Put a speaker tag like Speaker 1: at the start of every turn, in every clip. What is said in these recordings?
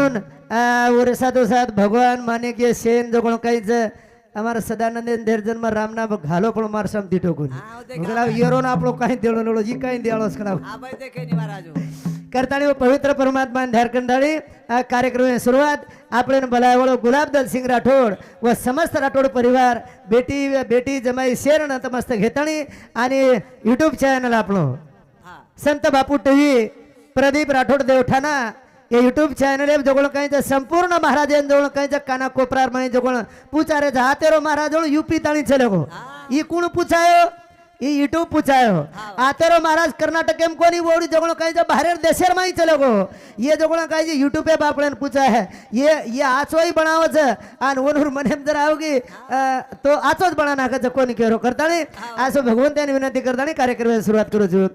Speaker 1: ઓર સાથો સાથ ભગવાન માને કે સેન જો કોણ કઈ છે અમારા સદાનંદ ધેરજન માં રામના ઘાલો પણ માર સમ દીઠો કોની
Speaker 2: હા, તે
Speaker 1: કલાવ યરો ના આપણો કાઈ દેળો નળો જી કાઈ દેળો કલાવ
Speaker 2: આ ભાઈ દેખે ની મહારાજો
Speaker 1: કરતાણી પવિત્ર પરમાત્મા ધ્યાન કંડાળી આ કાર્યક્રમની શરૂઆત આપણે ભલાવાળો ગુલાબદલ સિંહ રાઠોડ व समस्त राठोड परिवार बेटी बेटी जमाई शेर नतमस्तक घेताणी आणि युट्यूब चॅनल આપણો
Speaker 2: हा
Speaker 1: संत बापू टीव्ही प्रदीप राठोड देवठाणा हे युट्यूब चॅनल आहे जवळ काही संपूर्ण महाराज जवळ काही काना कोपरार म्हणे जवळ पुचारे हातेरो महाराज जवळ युपी ताणी चले गो। ई कोण पुछायो ई युट्यूब पुछायो आतेरो महाराज कर्नाटक कोणी ओडी जवळ काही बाहेर देशेर माही चले गो। ये जवळ काही युट्यूब पे बापड़न पूछा है ये ये आचोई बनावच आणि वनूर मनेम जर आवगी तो आचोच बना नाकाच कोणी केरो करताणी असं भगवंताने विनंती करताणी कार्यक्रमाची सुरुवात करू छु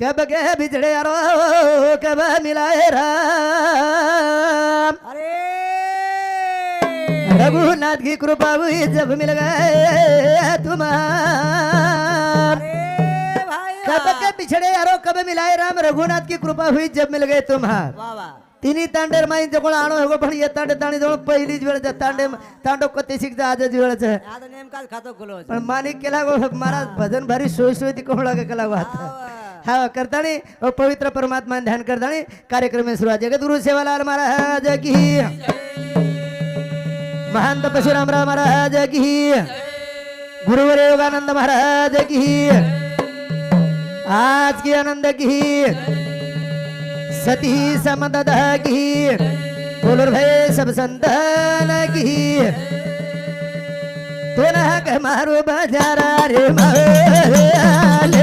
Speaker 1: कब के बिछड़े यारो कब मिलाए राम।
Speaker 2: अरे!
Speaker 1: रघुनाथ की कृपा हुई जब मिल गए तुम कब के बिछड़े यारो कब मिलाए राम रघुनाथ की कृपा हुई जब मिल गए तुम्हार। तिन्ही तांडेर माई जवळ आणो हे पण ये तांडे तांडे जवळ पहिलीच वेळ. तांडे तांडो कते शिकता आजच वेळच.
Speaker 2: आता नेमकाच खातो
Speaker 1: पण मानिक केला गो महाराज भजन भारी सोय सोय ती कोण लागे केला गो आता। हा करताणी पवित्र परमात्मा ध्यान करताणी कार्यक्रम सुरुवात जगद्गुरु सेवालाल महाराज की महंत परशुरामराव महाराज की गुरुवर योगानंद महाराज की आज की आनंद की सती समद की बोलो भय सब संतन की तो न मारो बजारा रे माले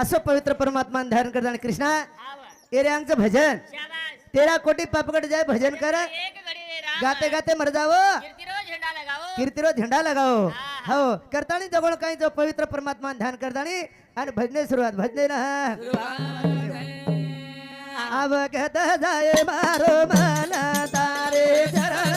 Speaker 1: असं पवित्र परमात्मा ध्यान करताना कृष्णा आमचं भजन. तेरा कोटी पापकट जाय भजन कर. गाते गाते मर जावं.
Speaker 3: कीर्तिरो झंडा लगाओ
Speaker 1: लगाओ हो करतानी जवळ काही जो पवित्र परमात्मा ध्यान करतानी आणि भजने सुरुवात भजने ना. अब कहता जाय मारो मन तारे चरण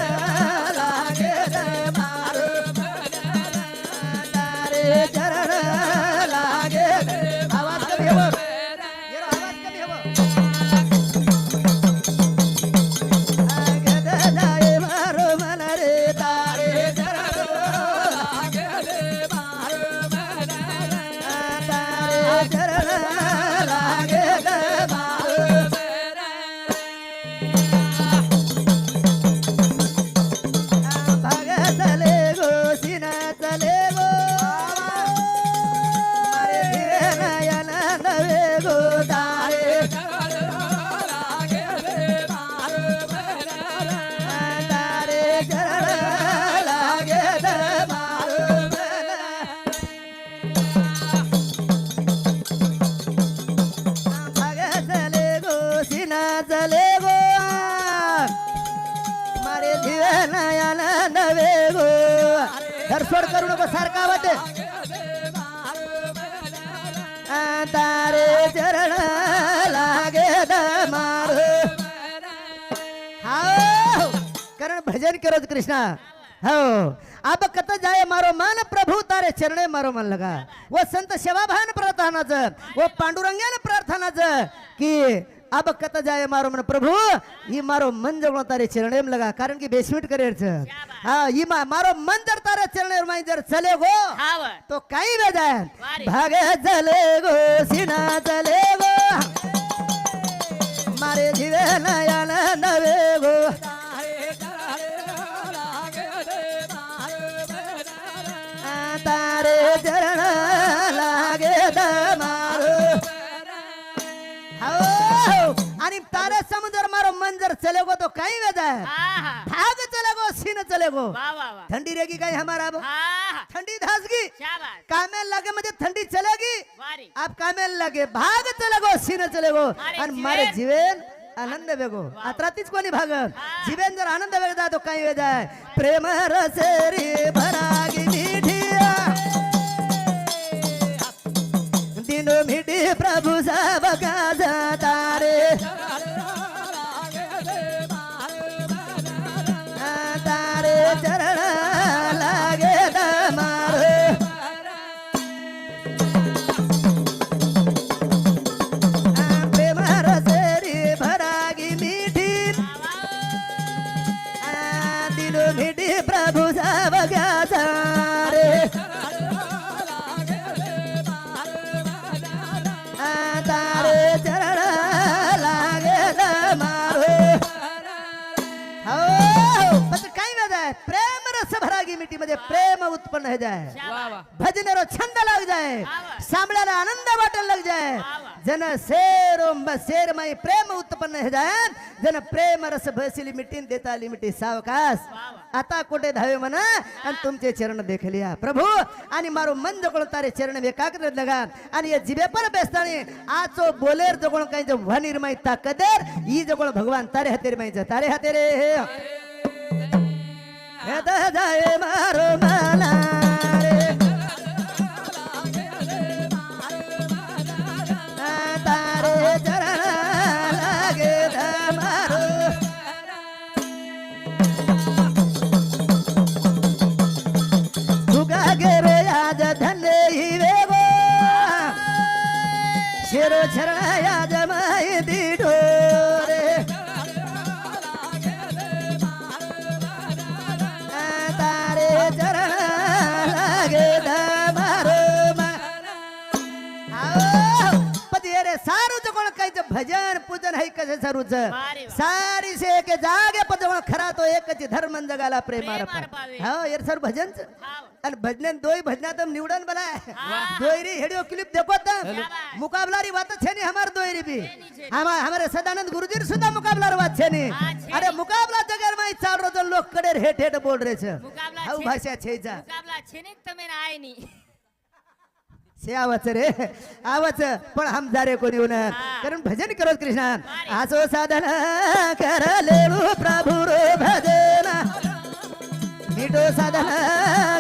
Speaker 1: धरसोड करू नको सारखा वाटे तारे चरण लागे मार हो कारण भजन करत कृष्णा. हो अब कत जाय मारो मन प्रभु तारे चरणे मारो मन लगा. वो संत सेवाभान प्रार्थनाच वो पांडुरंगाने प्रार्थनाच की अब कत जाए मारो मन प्रभु? ही मारो मन जवळ तारे चरणे में लगा कारण की बेसमेंट करिअर हा ही मा- मारो मन जर तारे चरणे में जर चले गो तो काही वेदान
Speaker 3: वारे.
Speaker 1: भागे चले गो सिना चले गो। मारे जीवे नयन नवे गो। आ, मन जर चले गो तो काही
Speaker 3: आहा
Speaker 1: भाग चले गो सीन चले गो
Speaker 3: वाह वाह वाह
Speaker 1: ठंडी रहेगी काही हमारा अब ठंडी धासगी कामेल लगे म्हणजे थंडी चलेगी आप कामेल लगे भाग चले गो सीन चले गो
Speaker 3: मारे
Speaker 1: जीवन आनंद वेगो आता तीच कोणी भाग जीवन जर आनंद वेग जातो काही वेळ जाय प्रेम रसेरी भरागी मिठी दिनो मिठी प्रभु सब का जाय
Speaker 3: शाबाश
Speaker 1: भजनेरो छंद लाग जाए।
Speaker 3: आवा.
Speaker 1: सांभळायला आनंद वाटायला लग जाए. जन शेरो शेर माई प्रेम उत्पन्न हे जाय जन प्रेम रस भसिली मिटीन देता आली मिठी सावकाश. आता कुठे धावे म्हणा आणि तुमचे चरण देखलिया प्रभू आणि मारो मन जगण तारे चरण एकाग्र लगा आणि या जिभे पर बेसतानी आचो बोलेर जगण काही जो वनिर माई ताकदेर ई जगण भगवान तारे हतेर माई तारे हतेरे। हे हे द जाए मारो मला देवाचं भजन पूजन है कसं सरूच? सारी से एक जागे पदवा खरा तो एकच धर्म जगाला
Speaker 3: प्रेम
Speaker 1: हाँ येर सर
Speaker 3: भजन
Speaker 1: आणि भजन दोई भजनात निवडन
Speaker 3: बना
Speaker 1: री हेडियो क्लिप देखो तो
Speaker 3: मुकाबला
Speaker 1: री बात छे नी हमार दोयरी भी हमारे सदानंद गुरुजी सुधा मुकाबला री बात छे अरे मुकाबला जगर माई चार रोज लोगकडे हेट हेट बोल रे छे.
Speaker 3: मुकाबला
Speaker 1: भाषा छे जा.
Speaker 3: मुकाबला छे तो मेरा आय नहीं
Speaker 1: से आवच रे आवच. पण हम जारे कोणी होऊन। कारण भजन करो कृष्ण. आसो साधन कर लेलू प्रभु रो भजन. मिठो साधन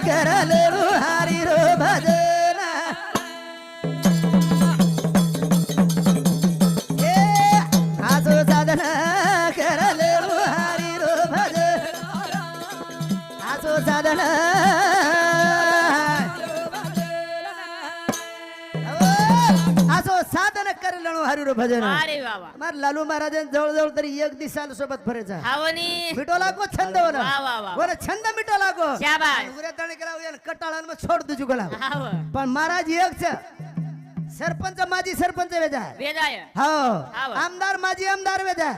Speaker 1: कर लेलू हरी रो भजन. एवढं भजन.
Speaker 3: अरे बाबा
Speaker 1: मार लालू महाराजांनी जवळजवळ तरी एक दिस आलो सोबत फरेचा मिटो लागो छंद
Speaker 3: वा,
Speaker 1: बरं छंद मिटो लागो. कटाळा सोड तुझी गोला पण महाराज एकच सरपंच माजी सरपंच वेदा
Speaker 3: आहे.
Speaker 1: हो आमदार माजी आमदार
Speaker 3: वेदा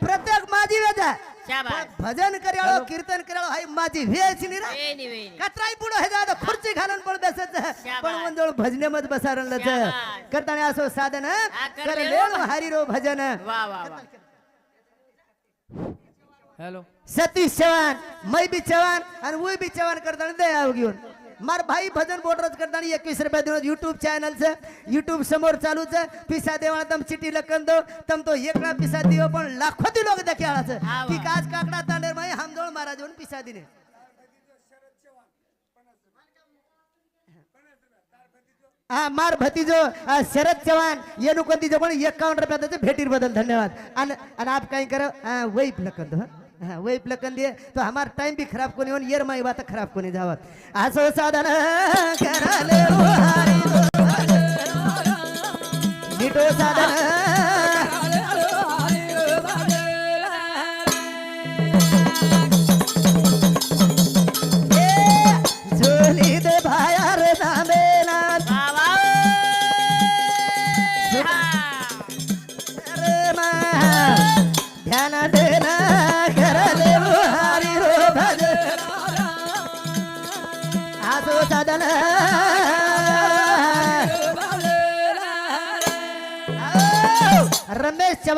Speaker 1: प्रत्येक माजी
Speaker 3: वेदा
Speaker 1: भजन करियाळो कीर्तन करियाळो हाई माझी व्हायची नि रा
Speaker 3: वेणी,
Speaker 1: कचराई पुढो हे दादा खुर्ची घालून पण बसायचं पण मंजोळ भजने मत बसारण
Speaker 3: शाबास.
Speaker 1: करताना असो साधन.
Speaker 3: कर
Speaker 1: करलेलो
Speaker 3: हो
Speaker 1: लेलो हरिरो भजन.
Speaker 3: वा वा वा.
Speaker 2: हॅलो.
Speaker 1: सतीश चव्हाण मै बी चव्हाण आणि उई बी चव्हाण करताना दयाव घेऊन. मार भाई भजन बोटरच करताना एकवीस रुपया देऊन युट्यूब चॅनलचं युट्यूब समोर चालूच पिसा देवा तम चिठी लखन दो तम तो एकला पिसा दियो पण लाखो ती लोक
Speaker 3: वा.
Speaker 1: की काच काकडा तांडेर माई हमदोळ महाराज येऊन पिसा दिने. हा मार भतीजो शरद चव्हाण येणू कोणती जो पण एकावन्न रुपया भेटीर बदल. धन्यवाद. आणि आणि आप काही करा वही लखन दो हाँ, वही प्लकन दिए तो हमार टाइम भी खराब कोनी होन येर माई बात खराब कोनी जावत। असो साधन कराले नीटो हो साधन।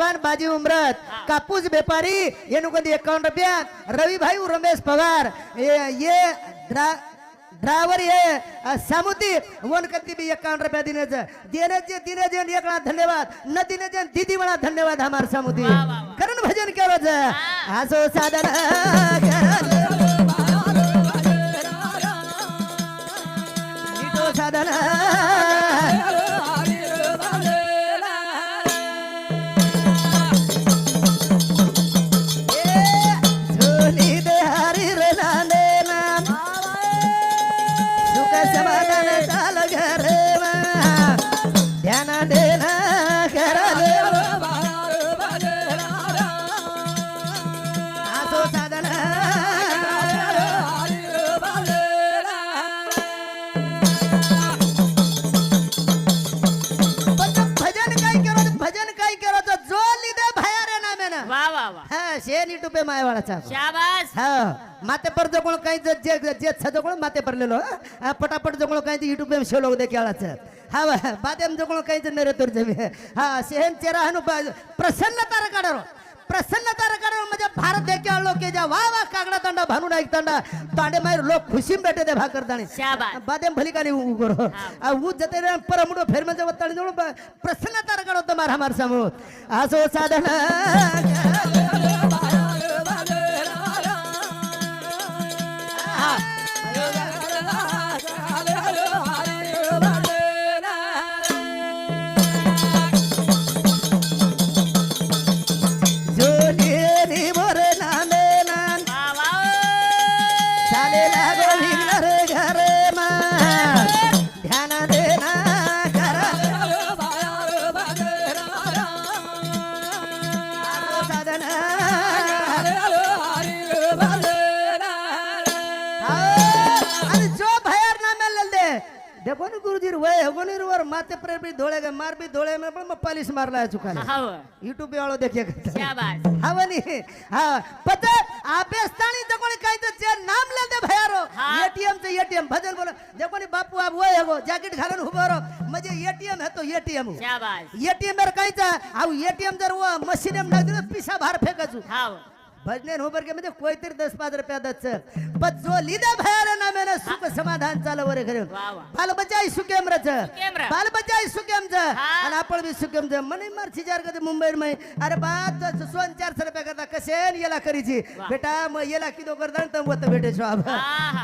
Speaker 1: रमेश चव्हाण बाजी उमरत कापूस व्यापारी એનું કદી એકાવન રૂપિયા રવિભાઈ હું રમેશ પગાર ये ये ड्रा- ड्रायव्हर ये अ, सामुती वन कधी बी एकावन्न रुपया दिनेच देण्याचे दिनेचे एक वेळा धन्यवाद न दिनेचे दिदी वेळा धन्यवाद हमार सामुती
Speaker 3: वा, वा, वा.
Speaker 1: करण भजन केलं असो साधन नीटो साधन टुपे मायवाळाचा.
Speaker 3: शाबास.
Speaker 1: हा. माते पर जगोळ काही जे जे जे जगोळ माते परलेलो हा, पटापट जगोळ काही युट्यूब पे शेलो दे केळाचं. हा बादेम जगोळ काही नरे तोर जमी हा सेहन चेहरा हनु बा- प्रसन्नता रकाडरो प्रसन्नता रकाडरो म्हणजे भारत देखे लोक के जा वा वा कागडा तंडा भानू नाईक तंडा. तांडे मायर लोक खुशी भेटे दे भाकर ताणी. बादेम भली कानी उगरो आ ऊ जते रे परमुडो फेर म्हणजे वत्ताणी जोळ प्रसन्नता रकाडो तो मार हमार समोर. आसो साधन. में पण मग पालिश मारला है चुकाने.
Speaker 3: हाव.
Speaker 1: युट्यूब हवनी हा पत अभ्यस्तानी जकोनी काही तर जे नाम ले दे भयारो
Speaker 3: हा.
Speaker 1: एटीएम चे एटीएम भजन बोलो जकोनी बापू आप वय हो जॅकेट घालून उभो रो म्हणजे एटीएम है तो एटीएम
Speaker 3: शाबास.
Speaker 1: एटीएम काहीच आव एटीएम जर वो मशीन में नाख दिलं पिसा बाहेर फेकायचो.
Speaker 3: हाव.
Speaker 1: भजने होबर के म्हणजे कोई तरी दस पाच रुपया दच पण जो लिदा नामे ना सुख समाधान चालू वरे घरे
Speaker 3: वा वा.
Speaker 1: बाल बचाई सुकेम रच
Speaker 3: र.
Speaker 1: बाल बचाई सुकेम
Speaker 3: हा.
Speaker 1: आणि आपण बी सुकेम च मने मार चिजार कधी मुंबईर मै अरे बात सोन चारशे रुपया करता. कसे येला करीची. बेटा मग येला किदो करता तम वत भेटे
Speaker 3: हा.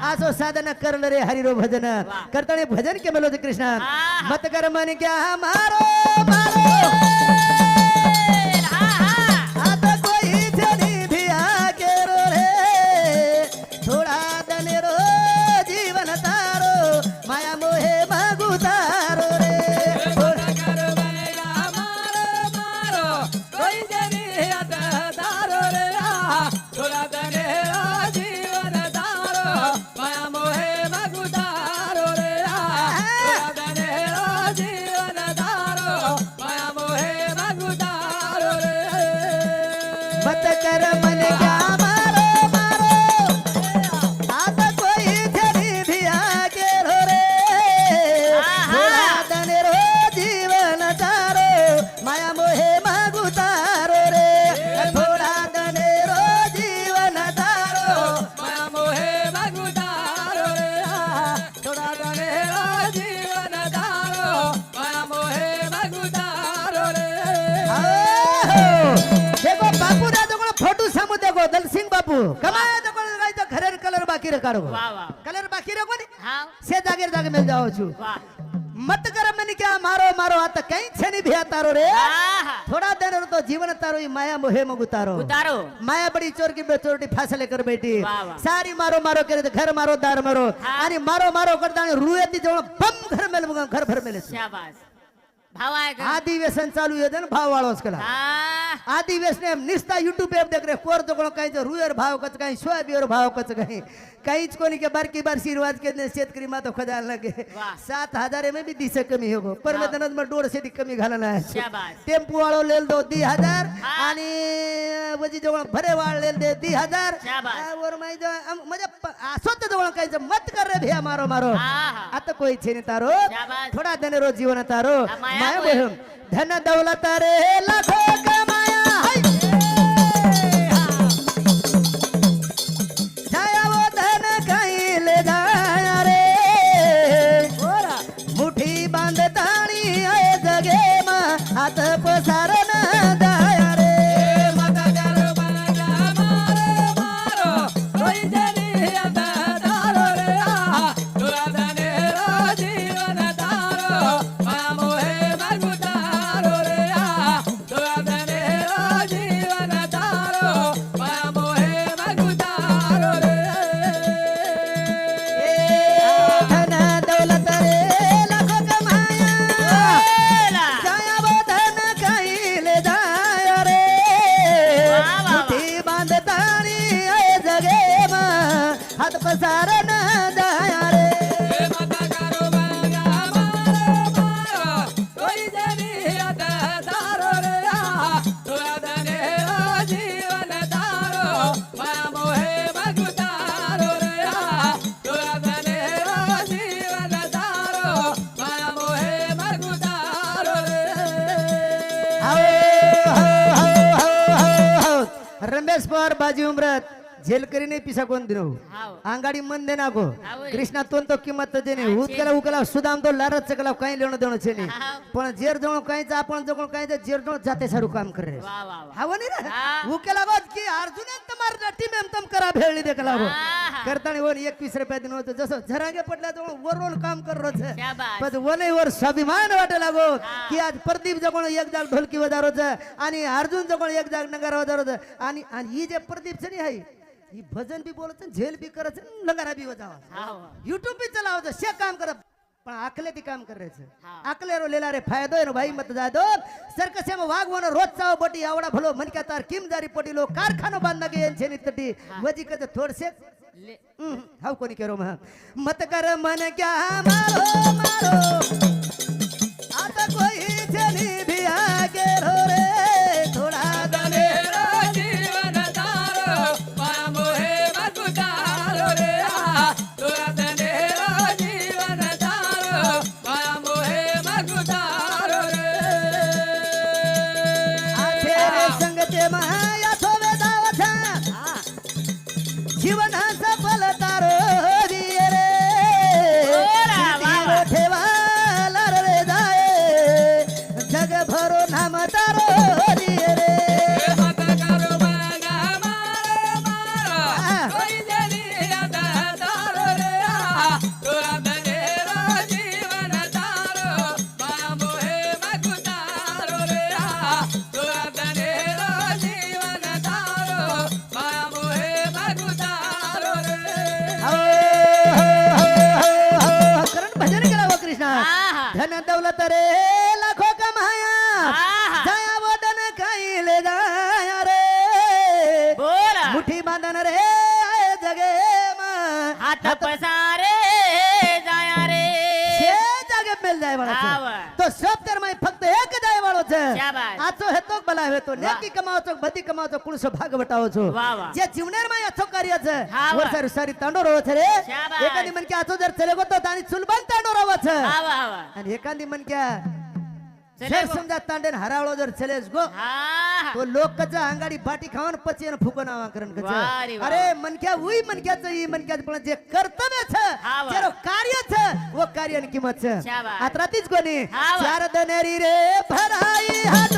Speaker 1: आसो साधन करल रे हरिरो भजन. करताने भजन के मेलो कृष्ण. मत कर मन क्या मारो मारो. કારોબાર
Speaker 3: વાહ વાહ
Speaker 1: કલર બાકી રાખો ને
Speaker 3: હા.
Speaker 1: સે દાગેર દાગે મેલ જાઓ છું.
Speaker 3: વાહ.
Speaker 1: મત કર મને કે મારો મારો આ તો કઈ છે ની ભ્યા તારો રે? થોડા દેર તો જીવન તારો ઈ માયા મોહે મગ ઉતારો.
Speaker 3: ઉતારો.
Speaker 1: માયા બડી ચોર કી
Speaker 3: બે ચોરટી
Speaker 1: ફાસલે કર બેટી સારી મારો મારો કરે તો ઘર
Speaker 3: મારો
Speaker 1: દાર મારો. અને મારો મારો કરતા રૂએ તી જણ બમ ઘર મેલ ઘર ભર મેલે
Speaker 3: શાબાશ.
Speaker 1: अधिवेशन चालू येते ना भाव वाळवाच केला अधिवेशन निस्ता युट्यूब एप देख रे कोरतो कोण काहीच रुयर भाव कच काही सोयाबीवर भाव कच काही. काहीच कोणी के बारकी बार शिरवाज के शेतकरी मात खदाल लागे. सात हजार में भी दिसे कमी हो पर मग डोळ शेती कमी घाला
Speaker 3: आहे.
Speaker 1: टेम्पो वाळवलेल दो दी हजार आणि वजी जवळ भरे वाळलेल दे दी हजार. वर म्हणजे स्वतः जवळ काहीच मत कर रे भिया मारो मारो. आता कोई छे तारो. थोडा दने रोज जीवन तारो. बोहम धन दौलत रे लाखो कमाया हात पसार न दाया रे। रमेश पवार बाजी उमरत झेल करी नाही पिसा कोण दिनो आंगाडी मन देना गो. कृष्णा तो तो किंमत जे
Speaker 3: नाही
Speaker 1: उदकला उकला सुदाम तो लारच चकला काही लेणं देणं छे नाही. पण जेर जवळ काहीच आपण जवळ काही जेर जवळ जाते सारू काम करे. हव नाही
Speaker 3: ना
Speaker 1: उकला बात की अर्जुन तुम्हार नटी मेम तम करा भेळली देखला हो करताना वर 21 रुपया दिन होतं. जसं झरांगे पडला जवळ वरवल काम कर
Speaker 3: छे
Speaker 1: पण वने वर स्वाभिमान वाटला
Speaker 3: गो
Speaker 1: की आज प्रदीप जवळ एक जाग ढोलकी वजारोच आणि अर्जुन जवळ एक जाग नगार वजारोच आणि ही जे प्रदीप छे नाही ही भजन बी बोलायचं झेल बी करायचं लंगारा बी
Speaker 3: जावा
Speaker 1: युट्यूब बी चलावायचं से काम करत. पण आकले ती काम करायचं. आकले रो लेला रे फायदो रो भाई मत जाय दो सरकस में वाघ वनो रोज चाव बटी आवडा भलो मन क्या तार किम जारी पटी लो कारखानो बांधना के यांचे नि तटी वजी कत थोडसे. हाव कोणी केरो मा मत कर मन क्या मारो मारो. आता कोई चली धन दौलत रे लाखो कमाया। जाया वदन खाईले जाया रे। मुठी बांधन रे जगे
Speaker 3: हात पसारे जाया
Speaker 1: रे। जगे मिल जाए
Speaker 3: बड़ा
Speaker 1: तो सब तर मैं
Speaker 3: शाबास.
Speaker 1: आचो हेतो बला हेतो नेकी कमावो छो बदी कमावो छो कुणसो भाग वटावो छो
Speaker 3: वाह, वाह.
Speaker 1: जे जीवनेर माय अथो कार्य छे
Speaker 3: हाव.
Speaker 1: वर्षारी सारी तांडो रहो छे रे
Speaker 3: शाबास.
Speaker 1: एखादी मन के आचो जर चले गो तो तानी चुलबान तांडो रहो जर. समजा तांडेन हरावळो जर चलेस गो तो लोक कचा अंगाडी पाठी खाऊन पचेन फुको नावाकरण कच
Speaker 3: वाह रे वाह.
Speaker 1: अरे मनक्या उई मनक्याच ई मनक्याच पण जे कर्तव्य छ. जेरो कार्य छ वो कार्य किंमत छ
Speaker 3: शाबास.
Speaker 1: आता रातीच कोणी. चार दनेरी रे भराई हात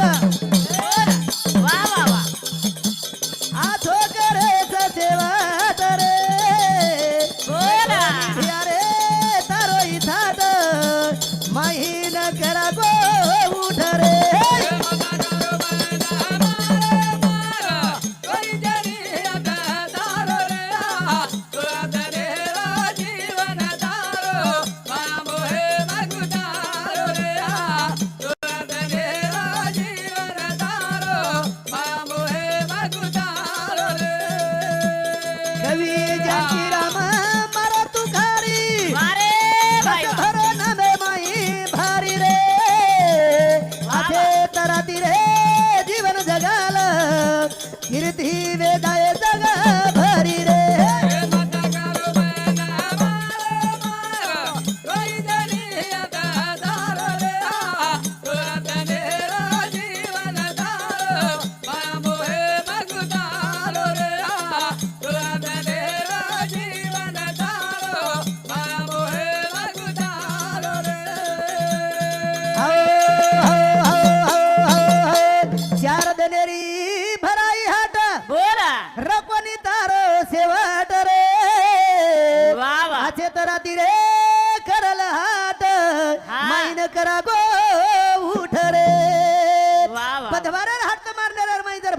Speaker 3: वा, वा.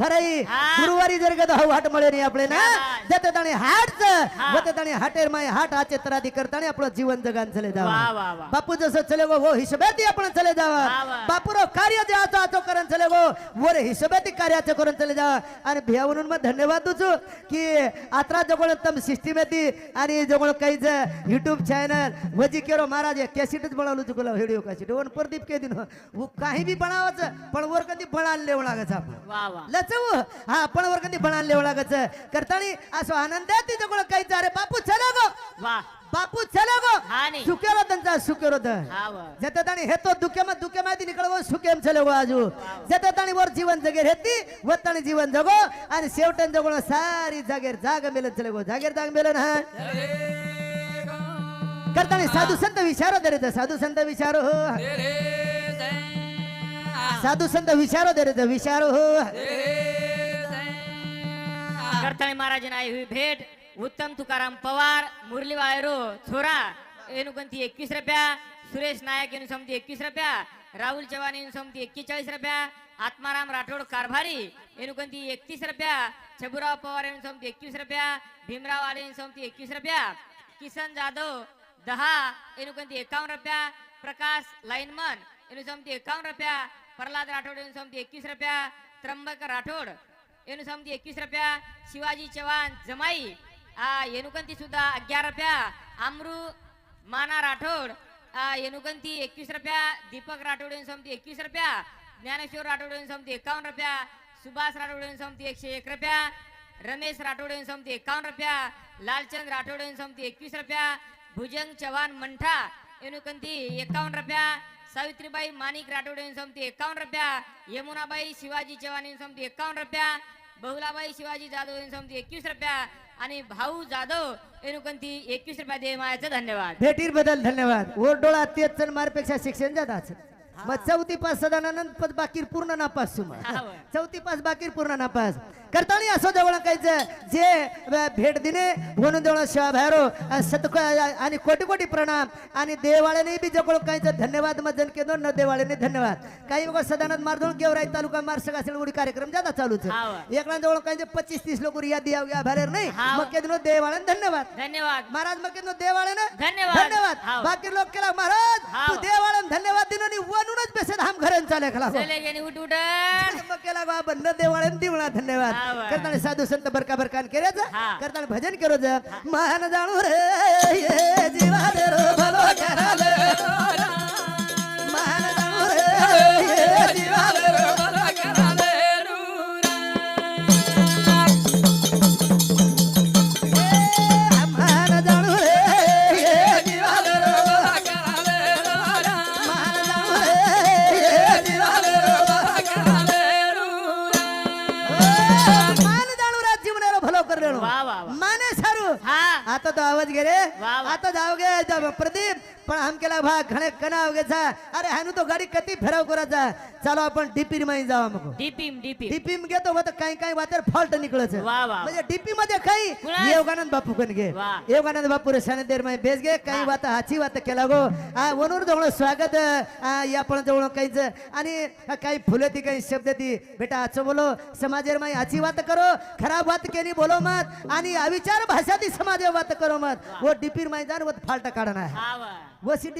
Speaker 3: हा.
Speaker 1: गुरुवारी जर गदा हाट मळे नाही आपले ना
Speaker 3: क्या बात.
Speaker 1: जाते ताणी हाटच
Speaker 3: हा.
Speaker 1: वते ताणी हाटेर माई हाट आचे तरादी करताना आपलं जीवन जगान चले
Speaker 3: वा, वा,
Speaker 1: जावा
Speaker 3: वा.
Speaker 1: बापू जसं चले गो वो हिशोबाती आपण चले जावा.
Speaker 3: वा, वा.
Speaker 1: बापूरो कार्य जे आचो आचो करून चले गो. वर हिशोबाती कार्याचं करून चले जावा. आणि भिया म्हणून मग धन्यवाद दुचू की आत्रा जवळ तम सिस्टीम येते आणि जवळ काहीच युट्यूब चॅनल वजी केरो महाराज कॅसेटच बनवलं चुकलं व्हिडिओ कॅसेट वन प्रदीप के दिन वो काही बी बनावायचं पण वर कधी बनायला लेव लागायचं आपण.
Speaker 3: वा वा
Speaker 1: लचवू हा पण वर कधी बनायला लेव लागायचं. करतानी असं आनंदात जवळ काहीच अरे बापू चला गो.
Speaker 3: वा.
Speaker 1: बापू चला गो.
Speaker 3: हा नी.
Speaker 1: सुकेरो त्यांचा सुकेरो
Speaker 3: हा वा.
Speaker 1: जते ताणी हेतो दुखेम दुखे माहिती निकळवो सुखेम चले गो आजू. जते ताणी वर जीवन जगेर हेती व ताणी जीवन जगो. आणि शेवटन जगो सारी जागेर जाग मेलन चले गो. जागेर जाग मेलन हा. करतानी साधू संत विचारो दे रे साधू संत विचारो. हो साधू संत विचारो दे रे विचारो. हो
Speaker 3: नरथळे महाराज नाही हुई भेट उत्तम तुकाराम पवार मुरली वायरो छोरा एनुकंती एकवीस रुपया सुरेश नायक येऊन समती एकवीस रुपया राहुल चव्हाण येऊन समती एक्केचाळीस रुपया आत्माराम राठोड कारभारी एनुकंती एकतीस रुपया छबुराव पवार येऊन समती एकवीस रुपया भीमराव आले येऊन समती एकवीस रुपया किसन जाधव दहा एनुकंती एकावन्न रुपया प्रकाश लाईनमन येऊन समती एकावन्न रुपया प्रल्हाद राठोड येऊन समती एकवीस रुपया त्र्यंबक राठोड એનું સમજી એકવીસ રૂપિયા શિવાજી ચૌહાણ જમાઈ આ એનું કંતી સુધા અગિયાર રૂપિયા આમરુ માના રાઠોડ આ એનું કંતી એકવીસ રૂપિયા દીપક રાઠોડ એનું સમજી એકવીસ રૂપિયા જ્ઞાનેશ્વર રાઠોડ એનું સમજી એકાવન રૂપિયા સુભાષ રાઠોડ એનું સમજી એકસો એક રૂપિયા રમેશ રાઠોડ એનું સમજી એકાવન રૂપિયા લાલચંદ રાઠોડ એનું સમજી એકવીસ રૂપિયા ભુજંગ ચૌહાણ મંઠા એનું કંતી એકાવન રૂપિયા સાવિત્રીબાઈ માનિક રાઠોડ એનું સમતી એકાવન રૂપિયા યમુનાબાઈ શિવાજી ચૌહાણ એનું સમતી એકાવન રૂપિયા बहुलाबाई शिवाजी जाधव समती एकवीस रुपया आणि भाऊ जाधव एનું कंती एकवीस रुपया दे मायाचं धन्यवाद.
Speaker 1: भेटीर बदल धन्यवाद. ओर डोळा तेच मारपेक्षा शिक्षण जातात मग चौथी पास सदानंद पद बाकीर पूर्ण नापास सुमा
Speaker 3: होय.
Speaker 1: चौथी पास बाकीर पूर्ण नापास. करतानी असो जवळ काहीच जे भेट दिने म्हणून जवळ शिवा भैरो सतक आणि कोटी कोटी प्रणाम आणि देवाळ्याने बी जवळ काहीच धन्यवाद मजन केलो न देवाळ्याने धन्यवाद काही बघा सदानंद मारधोळ गेवराई तालुका मारसगा सिलगुडी कार्यक्रम जाता चालूच. एकला जवळ काही पच्चीस तीस लोक रिया दिया भरेर नाही. मग केलो देवाळ्याने धन्यवाद
Speaker 3: धन्यवाद
Speaker 1: महाराज मग केलो देवाळ्याने
Speaker 3: धन्यवाद.
Speaker 1: धन्यवाद. बाकी लोक केला महाराज. तू देवाळ्याने धन्यवाद दिलो आणि वनूनच बेसे धाम घरन चाले खला
Speaker 3: चले गेली उठ उठ
Speaker 1: मग केला बा बंद देवाळ्याने दिवळा धन्यवाद. करताना साधू संत बरका बरकान
Speaker 3: हा.
Speaker 1: करताना भजन करो जा. मान जाणू रे ये जीवा रो भलो कराल. मान जाणू रे जीवा रो
Speaker 3: Bye.
Speaker 1: आता जाओ गे प्रदीप पण हम केला भा घणे कना वगे जा। अरे हानू तो गाडी कती फेराव करायचा चलो आपण डीपी मध्ये जाऊ मग।
Speaker 3: डीपीम डीपी
Speaker 1: डीपी मध्ये घेतो मग काही काही वातर फॉल्ट निकळच
Speaker 3: वा, वा, वा.
Speaker 1: म्हणजे डीपी मध्ये काही? योगानंद बापू कन घे।
Speaker 3: वा.
Speaker 1: योगानंद बापू रे साने देरमध्ये बेस घे। काही वात हाची वात केला गो। आ वनूर जवळ स्वागत या पण जवळ काहीच। आणि काही फुले ती काही शब्द ती। बेटा आजचं बोलो समाजेर माई हाची वात करो। खराब वात केली बोलो मत। आणि अविचार भाषा ती समाजे वात करो मत। वो. डीपीर जाण वो फाल्ट काढणार
Speaker 3: हा वा.
Speaker 1: वो सिटी